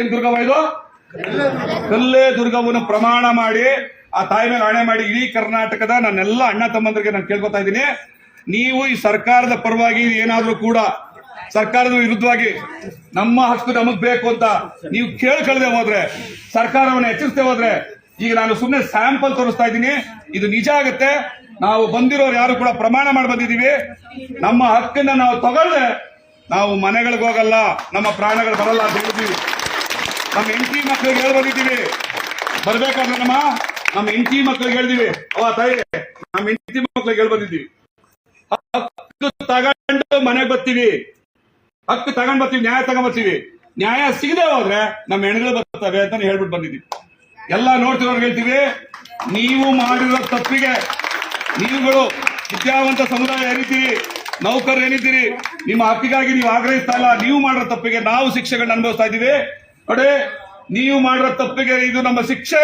ಏನ್ ದುರ್ಗವ್ವ ಇದು? ಕಲ್ಲೇ ದುರ್ಗವನ್ನು ಪ್ರಮಾಣ ಮಾಡಿ, ಆ ತಾಯಿ ಮೇಲೆ ಆಣೆ ಮಾಡಿ ಇಡೀ ಕರ್ನಾಟಕದ ನನ್ನೆಲ್ಲ ಅಣ್ಣ ತಮ್ಮಂದ್ರಿಗೆ ನಾನು ಕೇಳ್ಕೊತಾ ಇದ್ದೀನಿ. ನೀವು ಈ ಸರ್ಕಾರದ ಪರವಾಗಿ ಏನಾದ್ರೂ ಕೂಡ, ಸರ್ಕಾರದ ವಿರುದ್ಧವಾಗಿ ನಮ್ಮ ಹಕ್ಕು ನಮಗ್ ಬೇಕು ಅಂತ ನೀವು ಕೇಳ್ಕೊಳ್ಳದೆ ಹೋದ್ರೆ, ಸರ್ಕಾರವನ್ನು ಎಚ್ಚರಿಸ್ತೇ ಹೋದ್ರೆ, ಈಗ ನಾನು ಸುಮ್ಮನೆ ಸ್ಯಾಂಪಲ್ ತೋರಿಸ್ತಾ ಇದ್ದೀನಿ. ಇದು ನಿಜ ಆಗುತ್ತೆ. ನಾವು ಬಂದಿರೋರು ಯಾರು ಕೂಡ ಪ್ರಮಾಣ ಮಾಡಿ ಬಂದಿದ್ದೀವಿ. ನಮ್ಮ ಹಕ್ಕನ್ನ ನಾವು ತಗೊಳ್ದೆ ನಾವು ಮನೆಗಳಿಗೆ ಹೋಗಲ್ಲ, ನಮ್ಮ ಪ್ರಾಣಗಳು ಬರಲ್ಲ ಅಂತ ಹೇಳಿದ್ದೀವಿ. ನಮ್ಮ ಹೆಂಡತಿ ಮಕ್ಕಳಿಗೆ ಹೇಳಿ ಬಂದಿದ್ದೀವಿ. ಬರ್ಬೇಕಾದ್ರೆ ನಮ್ಮ ನಮ್ಮ ಹೆಂಡತಿ ಮಕ್ಕಳಿಗೆ ಹೇಳಿದೀವಿ. ಅವ ತಾಯಿ, ನಮ್ಮ ಹೆಂಡತಿ ಮಕ್ಕಳಿಗೆ ಹೇಳಿ ಬಂದಿದ್ದೀವಿ. ಹಕ್ಕು ತಗೊಂಡು ಮನೆಗೆ ಬರ್ತೀವಿ. ಹಕ್ಕು ತಗೊಂಡ್ ಬರ್ತೀವಿ, ನ್ಯಾಯ ತಗೊಂಡ್ ಬರ್ತೀವಿ. ನ್ಯಾಯ ಸಿಗದೆ ಹೋದ್ರೆ ನಮ್ಮ ಹೆಣ್ಗಳು ಬರ್ತವೆ ಅಂತ ಹೇಳ್ಬಿಟ್ಟು ಬಂದಿದ್ದೀವಿ. ಎಲ್ಲ ನೋಡ್ತಿರೋರ್ಗೆ ಹೇಳ್ತೀವಿ, ನೀವು ಮಾಡಿರೋ ತಪ್ಪಿಗೆ ನೀವುಗಳು ವಿದ್ಯಾವಂತ ಸಮುದಾಯ ಏನಿದ್ದೀರಿ ನೌಕರ್ ಏನಿದ್ದೀರಿ, ನಿಮ್ಮ ಹಕ್ಕಿಗಾಗಿ ನೀವು ಆಗ್ರಹಿಸ್ತಾ ಇಲ್ಲ, ನೀವು ಮಾಡಿರೋ ತಪ್ಪಿಗೆ ನಾವು ಶಿಕ್ಷೆಗಳನ್ನ ಅನುಭವಿಸ್ತಾ ಇದ್ದೀವಿ. ನೋಡಿ ನೀವು ಮಾಡಿರೋ ತಪ್ಪಿಗೆ ಇದು ನಮ್ಮ ಶಿಕ್ಷೆ.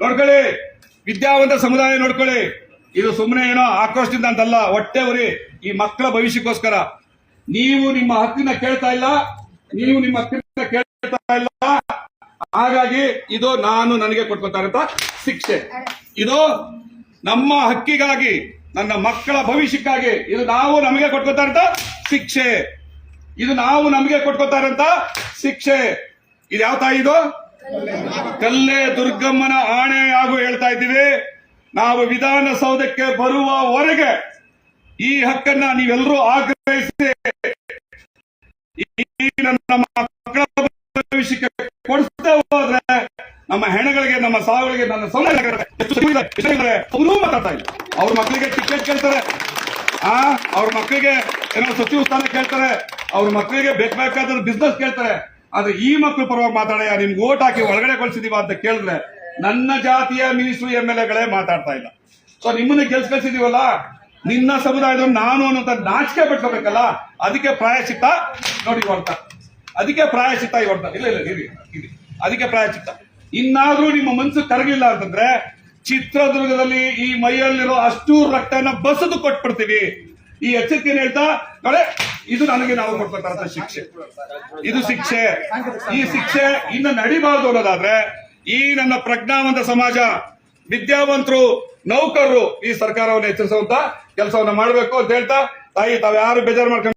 ನೋಡ್ಕೊಳ್ಳಿ, ವಿದ್ಯಾವಂತ ಸಮುದಾಯ ನೋಡ್ಕೊಳ್ಳಿ. ಇದು ಸುಮ್ಮನೆ ಏನೋ ಆಕ್ರೋಶದಿಂದ ಅಂತಲ್ಲ, ಹೊಟ್ಟೆ ಉರಿ. ಈ ಮಕ್ಕಳ ಭವಿಷ್ಯಕ್ಕೋಸ್ಕರ. ನೀವು ನಿಮ್ಮ ಹಕ್ಕಿನ ಕೇಳ್ತಾ ಇಲ್ಲ, ನೀವು ನಿಮ್ಮ ಹಕ್ಕಿನ ಕೇಳ್ತಾ ಇಲ್ಲ. ಹಾಗಾಗಿ ಇದು ನಾನು ನನಗೆ ಕೊಟ್ಕೊತಾರಂತ ಶಿಕ್ಷೆ. ಇದು ನಮ್ಮ ಹಕ್ಕಿಗಾಗಿ, ನನ್ನ ಮಕ್ಕಳ ಭವಿಷ್ಯಕ್ಕಾಗಿ, ಇದು ನಾವು ನಮಗೆ ಕೊಟ್ಕೊತಾರಂತ ಶಿಕ್ಷೆ. ಇದು ನಾವು ನಮಗೆ ಕೊಟ್ಕೋತಾರಂತ ಶಿಕ್ಷೆ. ಇದು ಯಾವ ತಾಯಿ ಇದು? ಕಲ್ಲೇ ದುರ್ಗಮ್ಮನ ಆಣೆ ಹಾಗೂ ಹೇಳ್ತಾ ಇದ್ದೀವಿ. ನಾವು ವಿಧಾನಸೌಧಕ್ಕೆ ಬರುವವರೆಗೆ ಈ ಹಕ್ಕನ್ನ ನೀವೆಲ್ಲರೂ ಆಗ್ರಹಿಸಿ. ನನ್ನ ಮಕ್ಕಳ ಭವಿಷ್ಯಕ್ಕೆ ಕೊಡಿಸ್ತಾ ಹೋದ್ರೆ ನಮ್ಮ ಹೆಣಗಳಿಗೆ, ನಮ್ಮ ಸಾವುಗಳಿಗೆ, ನನ್ನ ಸೌಲಭ್ಯ ಅವರು ಮಾತಾಡ್ತಾ ಇಲ್ಲ. ಅವ್ರ ಮಕ್ಕಳಿಗೆ ಟಿಕೆಟ್ ಕೇಳ್ತಾರೆ. ಆ, ಅವ್ರ ಮಕ್ಕಳಿಗೆ ಏನೋ ಸಚಿವ ಸ್ಥಾನ ಕೇಳ್ತಾರೆ. ಅವ್ರ ಮಕ್ಕಳಿಗೆ ಬೇಕಾದ ಬಿಸ್ನೆಸ್ ಕೇಳ್ತಾರೆ. ಆದ್ರೆ ಈ ಮಕ್ಕಳು ಪರವಾಗಿ ಮಾತಾಡಯ್ಯ, ನಿಮ್ಗೆ ಓಟ್ ಹಾಕಿ ಒಳಗಡೆ ಕಳ್ಸಿದೀವ ಅಂತ ಕೇಳಿದ್ರೆ ನನ್ನ ಜಾತಿಯ ಮಿನಿಸ್ಟ್ರು ಎಂ ಎಲ್ ಎಗಳೇ ಮಾತಾಡ್ತಾ ಇಲ್ಲ. ಸೊ ನಿಮ್ಮನ್ನ ಗೆಲ್ಸ್ ಕಳ್ಸಿದೀವಲ್ಲ? ನಿನ್ನ ಸಮುದಾಯದ ನಾನು ಅನ್ನೋಂತ ನಾಚಿಕೆ ಪಟ್ಕೋಬೇಕಲ್ಲ? ಅದಕ್ಕೆ ಪ್ರಾಯಶ್ಚಿತ್ತ ನೋಡಿ ಹೊರತ ಅದಕ್ಕೆ ಪ್ರಾಯಶ್ಚಿತ್ತ ಈ ಹೊರ್ತ ಇಲ್ಲ ಇಲ್ಲ, ಇರಿ ಇರಿ. ಅದಕ್ಕೆ ಪ್ರಾಯಶ್ಚಿತ್ತ. ಇನ್ನಾದ್ರೂ ನಿಮ್ಮ ಮನಸ್ಸು ಕರಗಿಲ್ಲ ಅಂತಂದ್ರೆ ಚಿತ್ರದುರ್ಗದಲ್ಲಿ ಈ ಮೈಯಲ್ಲಿರೋ ಅಷ್ಟು ರಕ್ತನ ಬಸದು ಕೊಟ್ಬಿಡ್ತೀವಿ. ಈ ಎಚ್ಚರಿಕೆ ಹೇಳ್ತಾ, ನೋಡೆ ಇದು ನನಗೆ ನಾವು ಕೊಡ್ತಕ್ಕಂಥ ಶಿಕ್ಷೆ. ಇದು ಶಿಕ್ಷೆ. ಈ ಶಿಕ್ಷೆ ಇನ್ನು ನಡಿಬಾರ್ದು ಅನ್ನೋದಾದ್ರೆ ಈ ನನ್ನ ಪ್ರಜ್ಞಾವಂತ ಸಮಾಜ, ವಿದ್ಯಾವಂತರು, ನೌಕರರು ಈ ಸರ್ಕಾರವನ್ನು ಎಚ್ಚರಿಸುವಂತ ಕೆಲಸವನ್ನ ಮಾಡಬೇಕು ಅಂತ ಹೇಳ್ತಾ, ತಾಯಿ, ತಾವ್ಯಾರು ಬೇಜಾರು ಮಾಡ್ಕೊಂಡು